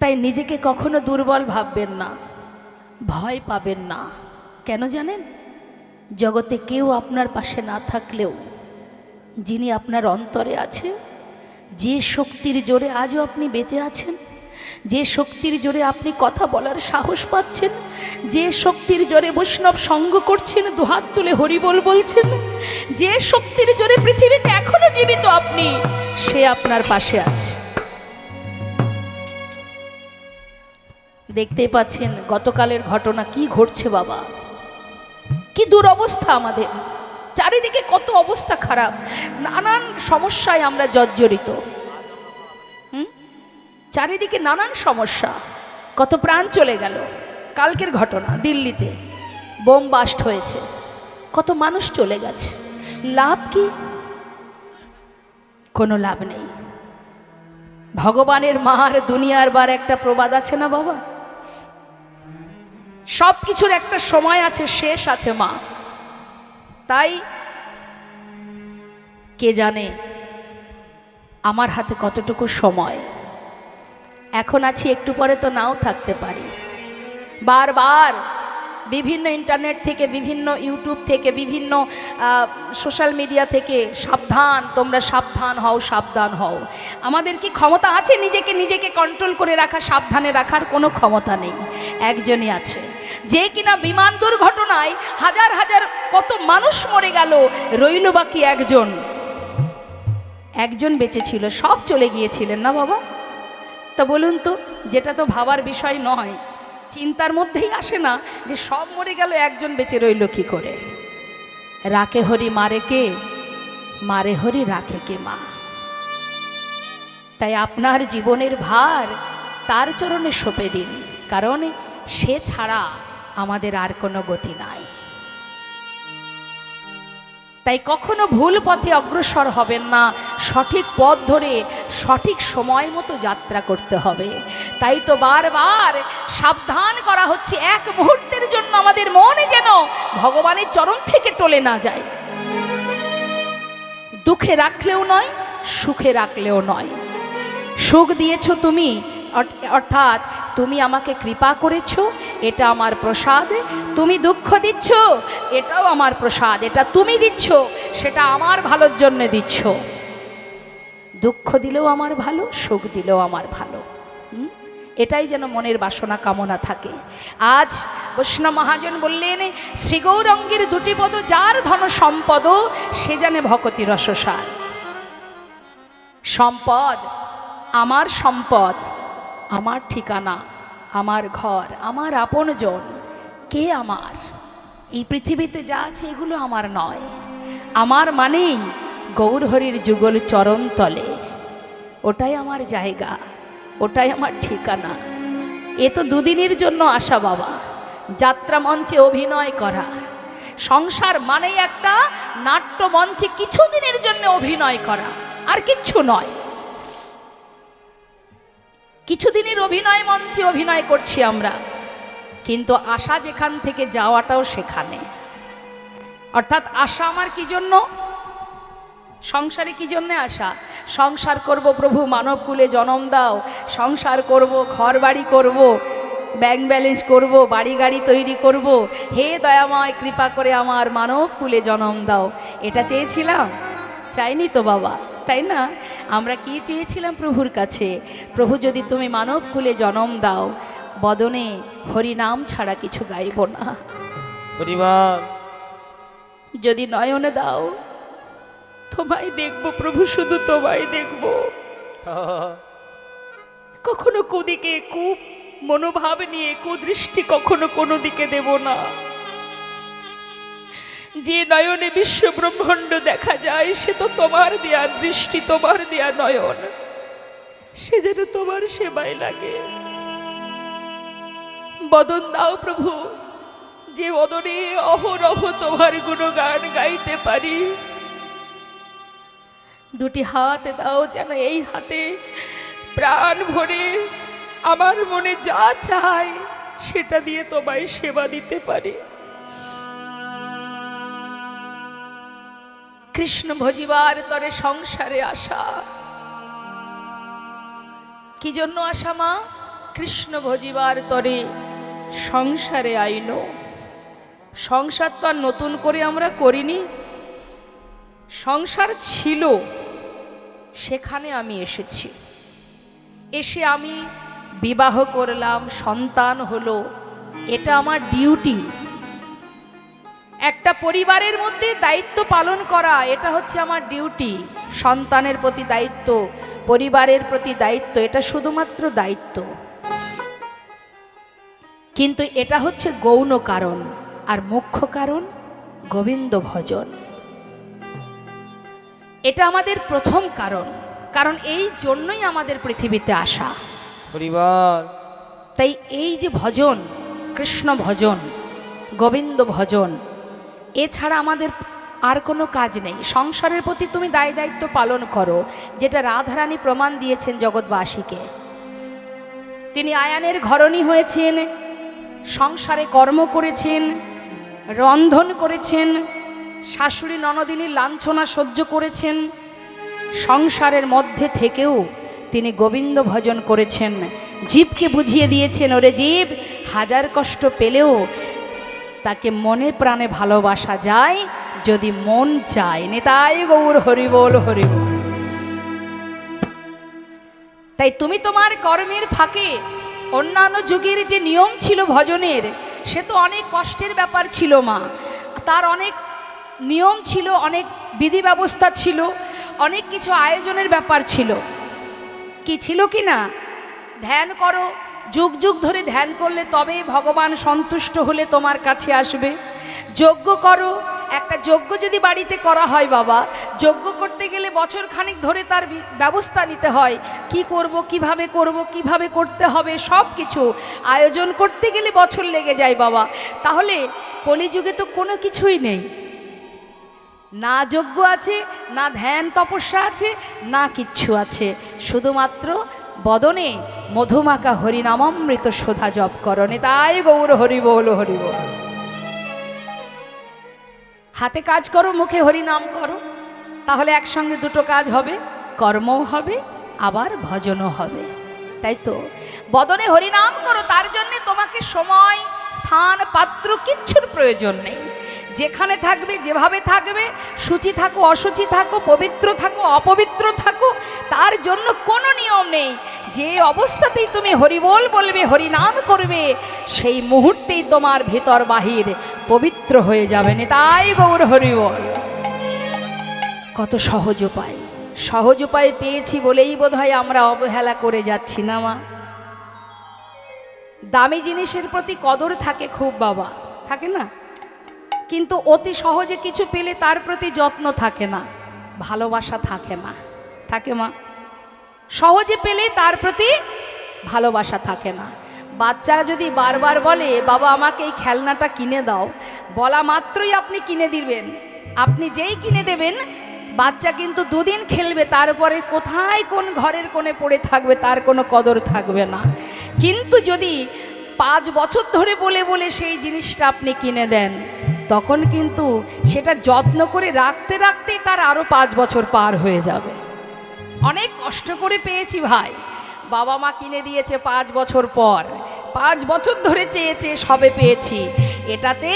তাই নিজেকে কখনো দুর্বল ভাববেন না, ভয় পাবেন না। কেন জানেন? জগতে কেউ আপনার পাশে না থাকলেও, যিনি আপনার অন্তরে আছে, যে শক্তির জোরে আজও আপনি বেঁচে আছেন, যে শক্তির জোরে আপনি কথা বলার সাহস পাচ্ছেন, যে শক্তির জোরে বৈষ্ণব সঙ্গ করছেন, দুহাত তুলে হরিবল বলছেন, যে শক্তির জোরে পৃথিবীতে এখনও জীবিত আপনি, সে আপনার পাশে আছে। দেখতেই পাচ্ছেন গতকালের ঘটনা কি ঘটছে বাবা? কি দুরবস্থা আমাদের। চারিদিকে কত অবস্থা খারাপ। নানান সমস্যায় আমরা জর্জরিত? চারিদিকে নানান সমস্যা। কত প্রাণ চলে গেল। কালকের ঘটনা, দিল্লিতে। বোম বাস্ট হয়েছে। কত মানুষ চলে গেছে। লাভ কি? কোনো লাভ নেই। ভগবানের মার দুনিয়ার বার একটা প্রবাদ আছে না বাবা? সব কিছুর একটা সময় আছে, শেষ আছে মা। তাই কে জানে আমার হাতে কতটুকু সময়। এখন আছি, একটু পরে তো নাও থাকতে পারি। বারবার বিভিন্ন ইন্টারনেট থেকে, বিভিন্ন ইউটিউব থেকে, বিভিন্ন সোশ্যাল মিডিয়া থেকে, সাবধান, তোমরা সাবধান হও সাবধান হও। আমাদের কি ক্ষমতা আছে নিজেকে নিজেকে কন্ট্রোল করে রাখা, সাবধানে রাখার কোনো ক্ষমতা নেই। একজনই আছে। যে কিনা বিমান দুর্ঘটনায় হাজার হাজার কত মানুষ মরে গেল, রইল বাকি একজন। একজন বেঁচে ছিল, সব চলে গিয়েছিলেন না বাবা? তা বলুন তো, যেটা তো ভাবার বিষয় নয়, চিন্তার মধ্যেই আসে না যে সব মরে গেল, একজন বেঁচে রইল কি করে? রাকে হরি মারে কে? মারে হরি রাখে কে মা? তাই আপনার জীবনের ভার তার চরণে সঁপে দিন, কারণ সে ছাড়া আমাদের আর কোনো গতি নাই। তাই কখনো ভুল পথে অগ্রসর হবেন না। সঠিক পথ ধরে সঠিক সময় মতো যাত্রা করতে হবে। তাই তো বারবার সাবধান করা হচ্ছে। এক মুহূর্তের জন্য আমাদের মনে যেন ভগবানের চরণ থেকে টলে না যায়। দুঃখে রাখলেও নয়, সুখে রাখলেও নয়। সুখ দিয়েছ তুমি অর্থাৎ তুমি আমাকে কৃপা করেছ, এটা আমার প্রসাদ। তুমি দুঃখ দিচ্ছ, এটাও আমার প্রসাদ। এটা তুমি দিচ্ছ, সেটা আমার ভালোর জন্য দিচ্ছ। দুঃখ দিলেও আমার ভালো, সুখ দিলেও আমার ভালো? এটাই যেন মনের বাসনা কামনা থাকে। আজ বৈষ্ণব মহাজন বললেন শ্রীগৌরঙ্গের দুটি পদ, যার ধন সম্পদ, সে জানে ভকতি রসসার। সম্পদ, আমার সম্পদ। আমার ঠিকানা, আমার ঘর, আমার আপনজন, কে আমার? এই পৃথিবীতে যা আছে এগুলো আমার নয়। আমার মানেই গৌরহরির যুগল চরণ তলে। ওটাই আমার জায়গা, ওটাই আমার ঠিকানা। এ তো দুদিনের জন্য আসা বাবা, যাত্রা মঞ্চে অভিনয় করা। সংসার মানেই একটা নাট্য মঞ্চে কিছুদিনের জন্য অভিনয় করা, আর কিচ্ছু নয়। কিছুদিনের অভিনয় মঞ্চে অভিনয় করছি আমরা। কিন্তু আশা যেখান থেকে যাওয়াটাও সেখানে। অর্থাৎ আশা আমার কি জন্য? সংসারে কি জন্যে আসা সংসার করব প্রভু মানবকুলে জনম দাও। সংসার করব ঘর বাড়ি করব ব্যাংক ব্যালেন্স করব বাড়ি গাড়ি তৈরি করব। হে দয়াময়, কৃপা করে আমার মানবকুলে জনম দাও। এটা চেয়েছিলাম? চাইনি তো বাবা। তাই না? আমরা কি চেয়েছিলাম প্রভুর কাছে? প্রভু যদি তুমি মানবকুলে জনম দাও বদনে হরিনাম ছাড়া কিছু গাইব না। পরিবার। যদি নয়নে দাও তোমায় দেখব প্রভু শুধু তোমায় দেখব। কখনো কোদিকে কু মনোভাব নিয়ে কুদৃষ্টি কখনো কোনো দিকে দেব না। যে নয়নে বিশ্ব ব্রহ্মাণ্ড দেখা যায়, সে তো তোমার দেয়া দৃষ্টি, তোমার দেয়া নয়ন। সে যেন তোমার সেবায় লাগে। বদন দাও প্রভু, যে বদনে অহরহ তোমার গুণগান গাইতে পারি। দুটি হাত দাও যেন এই হাতে, প্রাণ ভরে আমার মনে যা চায়, সেটা দিয়ে তোমায় সেবা দিতে পারি। কৃষ্ণ ভজিবার তরে সংসারে আসা। কি জন্য আসা মা? কৃষ্ণ ভজিবার তরে সংসারে আইনো। সংসার তো আর নতুন করে আমরা করিনি। সংসার ছিল, সেখানে আমি এসেছি। এসে আমি বিবাহ করলাম, সন্তান হলো, এটা আমার ডিউটি একটা পরিবারের মধ্যে দায়িত্ব পালন করা এটা হচ্ছে আমার ডিউটি সন্তানের প্রতি দায়িত্ব পরিবারের প্রতি দায়িত্ব এটা শুধুমাত্র দায়িত্ব। কিন্তু এটা হচ্ছে গৌণ কারণ আর মুখ্য কারণ গোবিন্দ ভজন। এটা আমাদের প্রথম কারণ কারণ এই জন্যই আমাদের পৃথিবীতে আসা। পরিবার। তাই এই যে ভজন কৃষ্ণ ভজন গোবিন্দ ভজন এছাড়া আমাদের আর কোনো কাজ নেই। সংসারের প্রতি তুমি দায় দায়িত্ব পালন করো, যেটা রাধারানী প্রমাণ দিয়েছেন জগৎবাসীকে। তিনি আয়ানের ঘরণী হয়েছেন, সংসারে কর্ম করেছেন, রন্ধন করেছেন, শাশুড়ি ননদিনীর লাঞ্ছনা সহ্য করেছেন, সংসারের মধ্যে থেকেও তিনি গোবিন্দ ভজন করেছেন। জীবকে বুঝিয়ে দিয়েছেন, ওরে জীব, হাজার কষ্ট পেলেও তাকে মনে প্রাণে ভালোবাসা যায়, যদি মন চায়। নেতাই গৌর হরিবোল হরিবোল তাই তুমি তোমার কর্মের ফাঁকে, অন্যান্য যুগের যে নিয়ম ছিল ভজনের, সে তো অনেক কষ্টের ব্যাপার ছিল মা। তার অনেক নিয়ম ছিল, অনেক বিধি ব্যবস্থা ছিল, অনেক কিছু আয়োজনের ব্যাপার ছিল। কি ছিল কি না? ধ্যান করো যুগ যুগ ধরে ধ্যান করলে তবে ভগবান সন্তুষ্ট হলে তোমার কাছে আসবে। যজ্ঞ করো, একটা যজ্ঞ যদি বাড়িতে করা হয় বাবা, যজ্ঞ করতে গেলে বছর খানিক ধরে তার ব্যবস্থা নিতে হয়। কি করব, কীভাবে করব, কীভাবে করতে হবে সব কিছু আয়োজন করতে গেলে বছর লেগে যায় বাবা। তাহলে কলিযুগে তো কোনো কিছুই নেই। না যজ্ঞ আছে, না ধ্যান তপস্যা আছে, না কিচ্ছু আছে। শুধুমাত্র বদনে মধুমাকা হরিনামৃত শোধা জপ করণে তাই গৌর হরি বল হরি বল। হাতে কাজ করো, মুখে হরিনাম করো, তাহলে একসঙ্গে দুটো কাজ হবে, কর্মও হবে, আবার ভজনও হবে। তাই তো? বদনে হরিনাম করো, তার জন্যে তোমাকে সময়, স্থান, পাত্র কিচ্ছুর প্রয়োজন নেই। যেখানে থাকবে, যেভাবে থাকবে, সূচি থাকো, অসুচি থাকো, পবিত্র থাকো, অপবিত্র থাকো, তার জন্য কোনো নিয়ম নেই। যে অবস্থাতেই তুমি হরিবোল বলবে, হরিনাম করবে, সেই মুহূর্তেই তোমার ভেতর বাহির পবিত্র হয়ে যাবে। তাই গৌর হরিবোল। কত সহজ উপায়। সহজ উপায় পেয়েছি বলেই বোধহয় আমরা অবহেলা করে যাচ্ছি না, মা। দামি জিনিসের প্রতি কদর থাকে খুব, বাবা। থাকে না? কিন্তু অতি সহজে কিছু পেলে তার প্রতি যত্ন থাকে না, ভালোবাসা থাকে না। থাকে মা। সহজে পেলে তার প্রতি ভালোবাসা থাকে না। বাচ্চা যদি বারবার বলে, বাবা, আমাকে এই খেলনাটা কিনে দাও। বলা মাত্রই আপনি কিনে দিবেন। আপনি যেই কিনে দেবেন, বাচ্চা কিন্তু দুদিন খেলবে, তারপরে কোথায় কোন ঘরের কোণে পড়ে থাকবে, তার কোনো কদর থাকবে না। কিন্তু যদি পাঁচ বছর ধরে বলে বলে সেই জিনিসটা আপনি কিনে দেন তখন কিন্তু সেটা যত্ন করে রাখতে রাখতেই তার আরও পাঁচ বছর পার হয়ে যাবে। অনেক কষ্ট করে পেয়েছি ভাই। বাবা মা কিনে দিয়েছে পাঁচ বছর পর। পাঁচ বছর ধরে চেয়েছে সবে পেয়েছি। এটাতে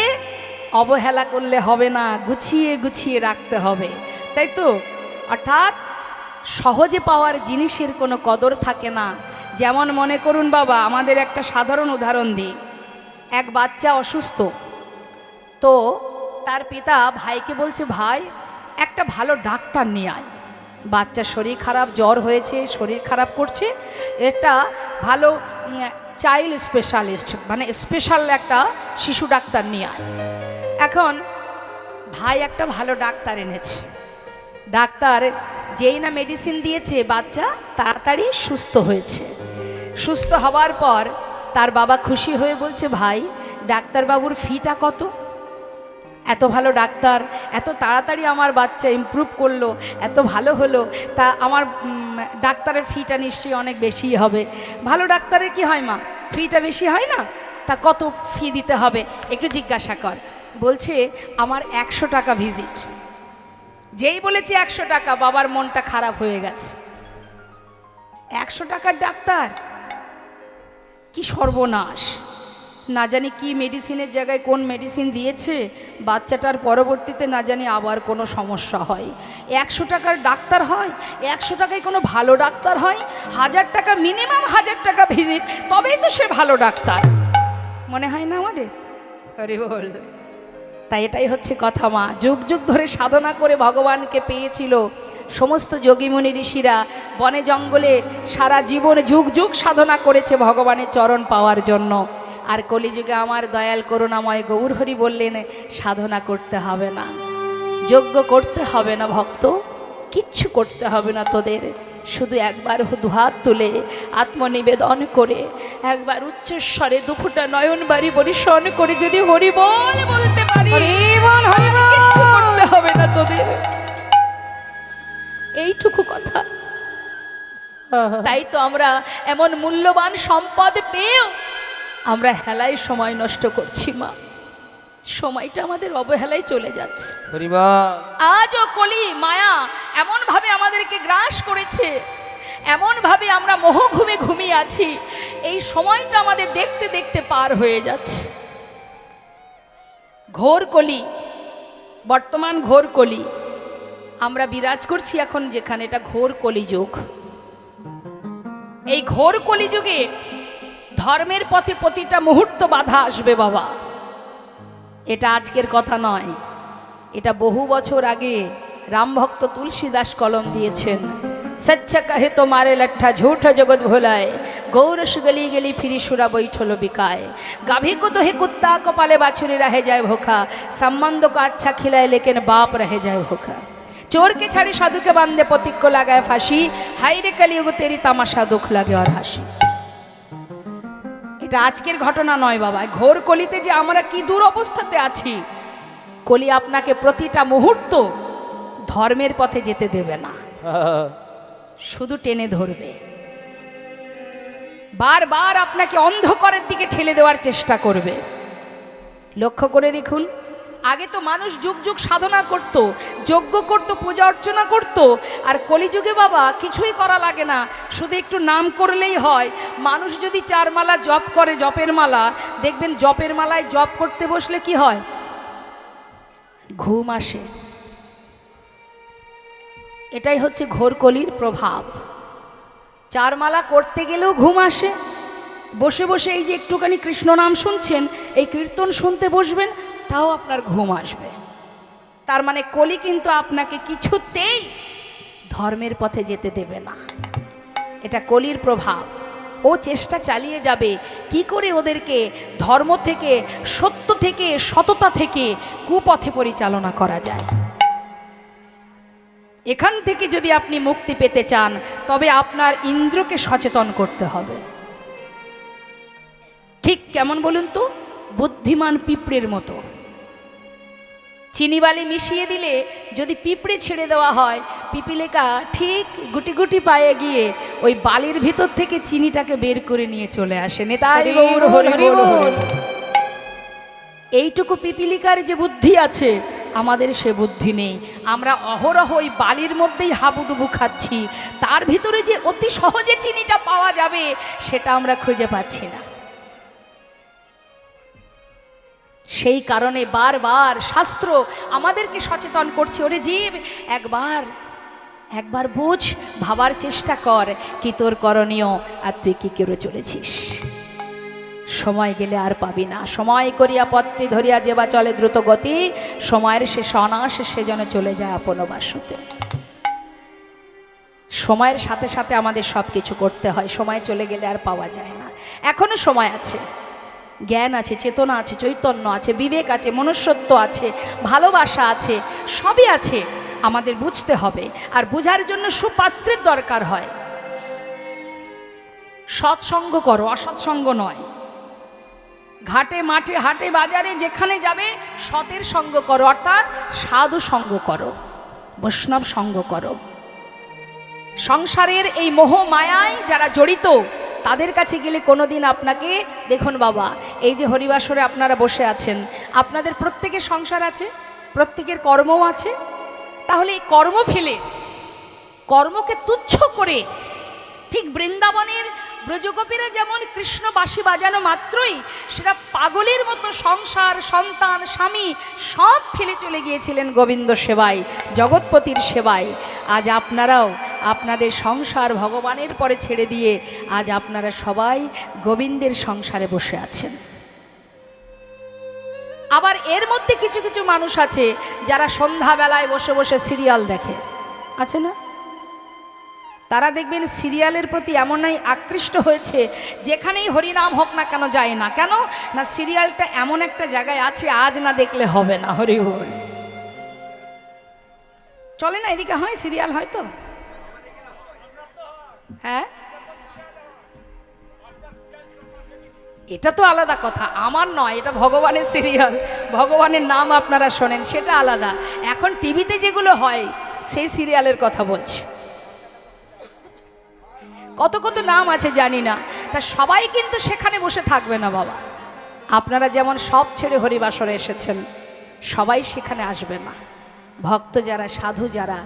অবহেলা করলে হবে না, গুছিয়ে গুছিয়ে রাখতে হবে। তাই তো? অর্থাৎ সহজে পাওয়ার জিনিসের কোনো কদর থাকে না। যেমন মনে করুন বাবা, আমাদের একটা সাধারণ উদাহরণ দিই। এক বাচ্চা অসুস্থ তো তার পিতা ভাইকে বলছে, ভাই, একটা ভালো ডাক্তার নিয়ে আয়। বাচ্চার শরীর খারাপ, জ্বর হয়েছে, শরীর খারাপ করছে। এটা ভালো চাইল্ড স্পেশালিস্ট মানে স্পেশাল একটা শিশু ডাক্তার নিয়ে আয়। এখন ভাই একটা ভালো ডাক্তার এনেছে। ডাক্তার যেই না মেডিসিন দিয়েছে বাচ্চা, তাড়াতাড়ি সুস্থ হয়েছে। সুস্থ হওয়ার পর তার বাবা খুশি হয়ে বলছে, ভাই, ডাক্তারবাবুর ফিটা কত? এত ভালো ডাক্তার, এত তাড়াতাড়ি আমার বাচ্চা ইমপ্রুভ করল, এত ভালো হলো, তা আমার ডাক্তারের ফিটা নিশ্চয়ই অনেক বেশি হবে। ভালো ডাক্তারের কি হয় মা? ফিটা বেশি হয় না? তা কত ফি দিতে হবে? একটু জিজ্ঞাসা কর। বলছে, আমার একশো টাকা ভিজিট যেই বলেছে একশো টাকা, বাবার মনটা খারাপ হয়ে গেছে। একশো টাকার ডাক্তার? কি সর্বনাশ। না জানি কি মেডিসিনের জায়গায় কোন মেডিসিন দিয়েছে, বাচ্চাটার পরবর্তীতে না জানি আবার কোনো সমস্যা হয়। একশো টাকার ডাক্তার হয়, একশো টাকায় কোনো ভালো ডাক্তার হয়, হাজার টাকা মিনিমাম হাজার টাকা ভিজিট তবেই তো সে ভালো ডাক্তার। মনে হয় না আমাদের? আরে বল। তাই এটাই হচ্ছে কথা মা। যুগ যুগ ধরে সাধনা করে ভগবানকে পেয়েছিল সমস্ত যোগীমণি ঋষিরা। বনে জঙ্গলে সারা জীবন যুগ যুগ সাধনা করেছে ভগবানের চরণ পাওয়ার জন্য। আর কলিযুগে আমার দয়াল করুণাময় গৌরহরি বললেন সাধনা করতে হবে না যজ্ঞ করতে হবে না ভক্ত কিচ্ছু করতে হবে না তোদের শুধু একবার দুহাত তুলে আত্মনিবেদন করে একবার উচ্চস্বরে দুফুটা নয়ন বাড়ি পরিশন করে যদি হরি বল বলতে পারি করতে হবে না তোদের। এইটুকু কথা। তাই তো আমরা এমন মূল্যবান সম্পদ পেয়েও আমরা হেলায় সময় নষ্ট করছি মা। সময়টা আমাদের অবহেলায় চলে যাচ্ছে। আজও কলি মায়া এমনভাবে আমাদেরকে গ্রাস করেছে। এমনভাবে আমরা মোহ ঘুমে ঘুমিয়ে আছি। এই সময়টা আমাদের দেখতে দেখতে পার হয়ে যাচ্ছে। ঘোর কলি বর্তমান ঘোর কলি। আমরা বিরাজ করছি এখন যেখানে এটা ঘোর কলিযুগ। এই ঘোর কলিযুগে ধর্মের পথে প্রতিটা মুহূর্ত বাধা আসবে বাবা। এটা আজকের কথা নয়। এটা বহু বছর আগে রামভক্ত তুলসীদাস কলম দিয়েছেন। স্বেচ্ছা কাহে তো মারে লঠ্ঠা ঝুঠ জগৎ ভোলায় গৌরস গলি গেলি ফিরি সুরা বৈঠল বিকায়। গাভি কত হে কুত্তা কপালে বাছুরি রাহে যায় ভোখা, সম্বন্ধ কো আচ্ছা খিলায় লেকেন বাপ রাহে যায় ভোখা। চোরকে ছাড়ি সাধুকে বান্ধে প্রতিজ্ঞ লাগায় ফাঁসি হাইরে কালিয়গ তেরি তামাশা দুঃখ লাগে আর হাসি। এটা আজকের ঘটনা নয় বাবা। ঘোর কলিতে যে আমরা কি দূর অবস্থাতে আছি, কলি আপনাকে প্রতিটা মুহূর্ত ধর্মের পথে যেতে দেবে না। শুধু টেনে ধরবে। বারবার আপনাকে অন্ধকারের দিকে ঠেলে দেওয়ার চেষ্টা করবে। লক্ষ্য করে দেখুন আগে তো মানুষ যুগ যুগ সাধনা করত, যজ্ঞ করত, পূজা অর্চনা করত, আর কলিযুগে বাবা কিছুই করা লাগে না, শুধু একটু নাম করলেই হয়। মানুষ যদি চার মালা জপ করে জপের মালা, দেখবেন জপের মালায় জপ করতে বসলে কি হয়? ঘুম আসে। এটাই হচ্ছে ঘোরকলির প্রভাব। চার মালা করতে গেলেও ঘুম আসে। বসে বসে এই যে একটুখানি কৃষ্ণ নাম শুনছেন, এই কীর্তন শুনতে বসবেন তাও আপনার ঘুম আসবে। তার মানে কলি কিন্তু আপনাকে কিছুতেই ধর্মের পথে যেতে দেবে না। এটা কলির প্রভাব। ও চেষ্টা চালিয়ে যাবে কি করে ওদেরকে ধর্ম থেকে, সত্য থেকে, সততা থেকে কুপথে পরিচালনা করা যায়। এখান থেকে যদি আপনি মুক্তি পেতে চান, তবে আপনার ইন্দ্রকে সচেতন করতে হবে। ঠিক কেমন বলুন তো? বুদ্ধিমান পিঁপড়ের মতো। চিনি বালি মিশিয়ে দিলে যদি পিঁপড়ে ছেড়ে দেওয়া হয় পিপিলেকা ঠিক গুটি গুটি পায়ে গিয়ে ওই বালির ভিতর থেকে চিনিটাকে বের করে নিয়ে চলে আসে। বল। এইটুকু পিপিলিকার যে বুদ্ধি আছে আমাদের সে বুদ্ধি নেই। আমরা অহরহ ওই বালির মধ্যেই হাবুডুবু খাচ্ছি। তার ভিতরে যে অতি সহজে চিনিটা পাওয়া যাবে সেটা আমরা খুঁজে পাচ্ছি না। সেই কারণে বারবার শাস্ত্র আমাদেরকে সচেতন করছে। ওরে জীব, একবার একবার বুঝ, ভাবার চেষ্টা কর কি তোর করণীয় আর তুই কি করে চলেছিস। সময় গেলে আর পাবি না। সময় করিয়া পত্রে ধরিয়া যেবা চলে দ্রুত গতি, সময়ের সে অনাশ সে যেন চলে যায় আপন বাসুতে। সময়ের সাথে সাথে আমাদের সব কিছু করতে হয়। সময় চলে গেলে আর পাওয়া যায় না। এখনও সময় আছে। জ্ঞান আছে, চেতনা আছে, চৈতন্য আছে, বিবেক আছে, মনুষ্যত্ব আছে, ভালোবাসা আছে, সবই আছে, আমাদের বুঝতে হবে। আর বুঝার জন্য সুপাত্রের দরকার হয়। সৎসঙ্গ করো, অসৎসঙ্গ নয়। ঘাটে, মাঠে, হাটে, বাজারে, যেখানে যাবে, সতের সঙ্গ করো, অর্থাৎ সাধু সঙ্গ করো, বৈষ্ণব সঙ্গ করো। সংসারের এই মোহ মায়ায় যারা জড়িত তাদের কাছে গেলে কোনোদিন আপনাকে, দেখুন বাবা, এই যে হরিবাসরে আপনারা বসে আছেন, আপনাদের প্রত্যেকের সংসার আছে, প্রত্যেকের কর্মও আছে, তাহলে এই কর্ম ফেলে, কর্মকে তুচ্ছ করে, ঠিক বৃন্দাবনের ব্রজগোপীরা যেমন কৃষ্ণ বাঁশি বাজানো মাত্রই, সেটা পাগলের মতো সংসার, সন্তান, স্বামী, সব ফেলে চলে গিয়েছিলেন গোবিন্দ সেবায়, জগৎপতির সেবায়। আজ আপনারাও আপনাদের সংসার ভগবানের পরে ছেড়ে দিয়ে আজ আপনারা সবাই গোবিন্দের সংসারে বসে আছেন। আবার এর মধ্যে কিছু কিছু মানুষ আছে যারা সন্ধ্যাবেলায় বসে বসে সিরিয়াল দেখে। আছে না? তারা দেখবেন সিরিয়ালের প্রতি এমনই আকৃষ্ট হয়েছে, যেখানেই হরিনাম হোক না কেন যায় না। কেন? না, সিরিয়ালটা এমন একটা জায়গায় আছে, আজ না দেখলে হবে না। হরি হরি। চলে না এদিকে? হয় সিরিয়াল হয়তো? হ্যাঁ? এটা তো আলাদা কথা, আমার নয়, এটা ভগবানের সিরিয়াল ভগবানের নাম আপনারা শোনেন, সেটা আলাদা। এখন টিভিতে যেগুলো হয়, সেই সিরিয়ালের কথা বলছি। কত কত নাম আছে জানি না, তা সবাই কিন্তু সেখানে বসে থাকবে না বাবা। আপনারা যেমন সব ছেড়ে হরিবাসরে এসেছেন, সবাই সেখানে আসবে না। ভক্ত যারা, সাধু যারা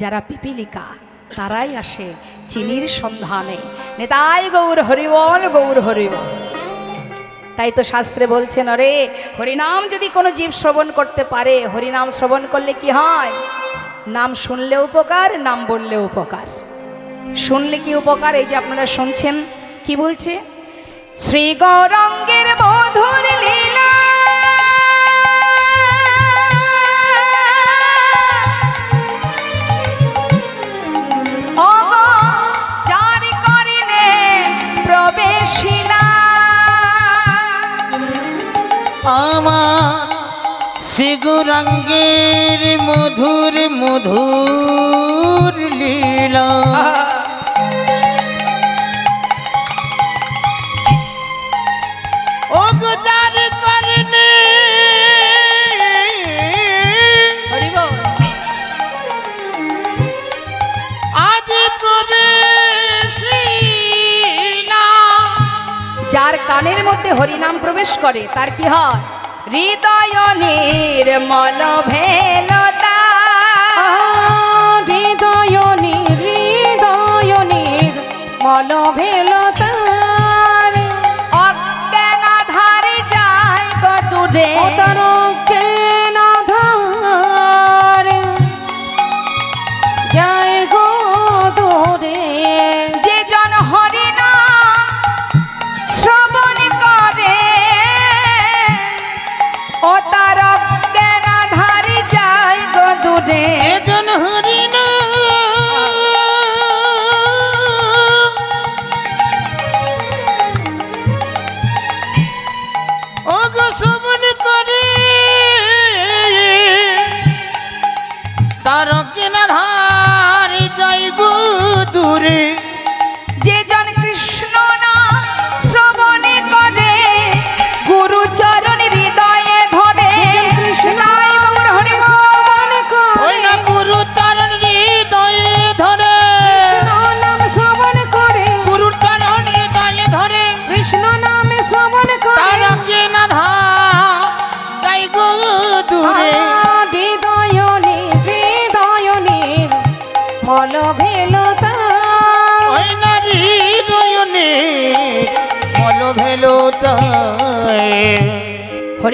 যারা পিপিলিকা তারাই আসে চিনির সন্ধানে। নেতাই গৌর হরিবল গৌর হরিবল। তাই তো শাস্ত্রে বলছেন, অরে, হরিনাম যদি কোনো জীব শ্রবণ করতে পারে, হরিনাম শ্রবণ করলে কি হয়? নাম শুনলে উপকার, নাম বললে উপকার। শুনলে কি উপকার? এই যে আপনারা শুনছেন, কি বলছে? শ্রী গৌরঙ্গের মধুর লীলা আমার শিগুরঙ্গের মধুর মধুর প্রবেশ করে তার কি হয়? হৃদয় নির্মল ভেলতা। হৃদয় হৃদয়নির মল ভেলতা অজ্ঞান ধারে যায় গতুরে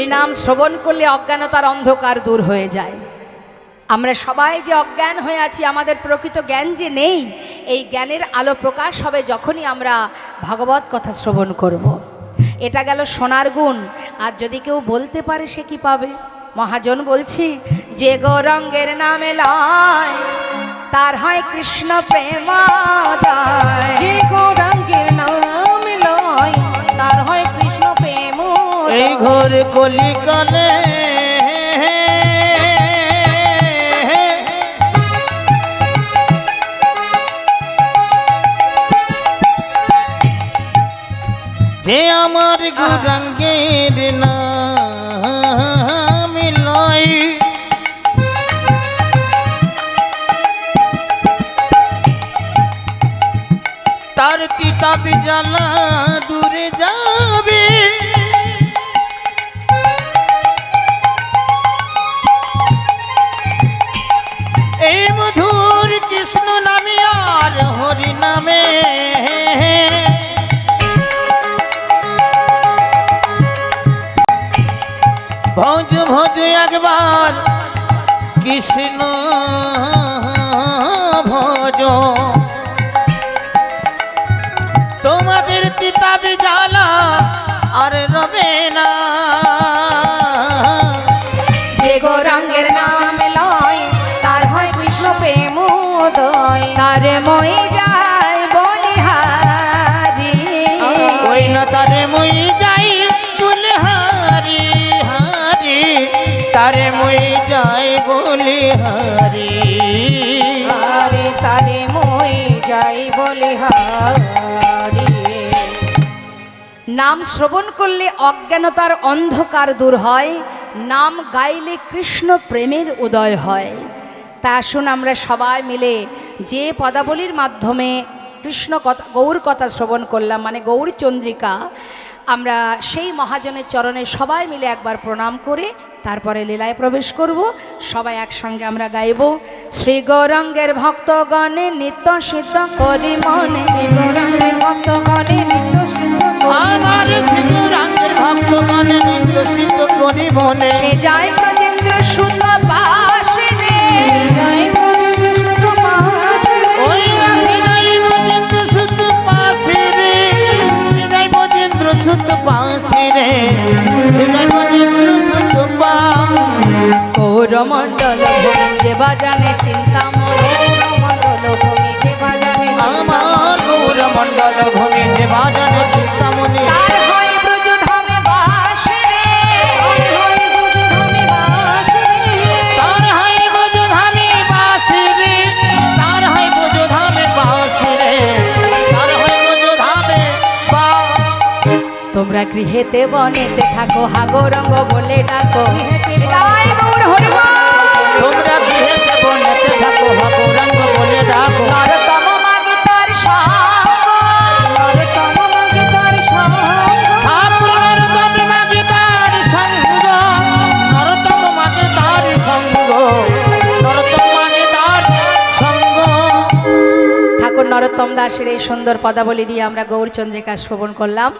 হরিনাম শ্রবণ করলে অজ্ঞানতার অন্ধকার দূর হয়ে যায়। আমরা সবাই যে অজ্ঞান হয়ে আছি, আমাদের প্রকৃত জ্ঞান যে নেই, এই জ্ঞানের আলো প্রকাশ হবে যখনই আমরা ভাগবত কথা শ্রবণ করব। এটা গেল সোনার গুণ। আর যদি কেউ বলতে পারে সে কি পাবে? মহাজন বলছি, যে গৌরঙ্গের নামে লয়, তার হয় কৃষ্ণ প্রেমাদায়। এই ঘোর কলিকালে যে আমার গুরঙ্গের নাম তার কিতাব জ্বালা দূরে যাবে। কৃষ্ণ নামে আর হরি নামে। ভোজ ভোজ একবার কৃষ্ণ ভোজ। তোমাদের তিতাবি জ্বালা আর রবে না। উদয় তারে মই যায় বলিহারি ওই না তারে মই যাই বলে হারি হারি। তারে মই যাই বলে হারি। তারে মই যাই বলি হারি। নাম শ্রবণ করলে অজ্ঞানতার অন্ধকার দূর হয় নাম গাইলে কৃষ্ণ প্রেমের উদয় হয়। তা আসুন আমরা সবাই মিলে যে পদাবলীর মাধ্যমে কৃষ্ণ কথা গৌর কথা শ্রবণ করলাম মানে গৌর চন্দ্রিকা আমরা সেই মহাজনের চরণে সবাই মিলে একবার প্রণাম করে তারপরে লীলায় প্রবেশ করব। সবাই একসঙ্গে আমরা গাইব শ্রী গৌরঙ্গের ভক্তগণে নিত্য সিদ্ধ করি মনে। গৌরাঙ্গের ভক্তগণে নিত্য সিদ্ধ আমার সিধু ভক্তগণে নিত্য সিদ্ধ করি মনে। সে যায় ব্রজেন্দ্র সুত পাশে পা গৌরমণ্ডল যে বাজানে চিন্তা মণ্ডল ভূমি যে বাজানে আমার গৌর মণ্ডল ভূমি যে বাজানে চিন্তামণি গৃহেতে বনেতে থাকো হাগো রঙ্গ বলে ডাকো। এটাই গৌর হরিবল। তোমরা গৃহেতে বনেতে থাকো গৌরাঙ্গ বলে ডাকো। নরতম মাগে তার সঙ্গ। ঠাকুর নরতম মাগে তার সঙ্গ। নরতম মাগে তার সঙ্গ। নরতম মাগে তার সঙ্গ। ঠাকুর নরোত্তম দাসের এই সুন্দর পদাবলী দিয়ে আমরা গৌরচন্দ্রিকা শ্রবণ করলাম।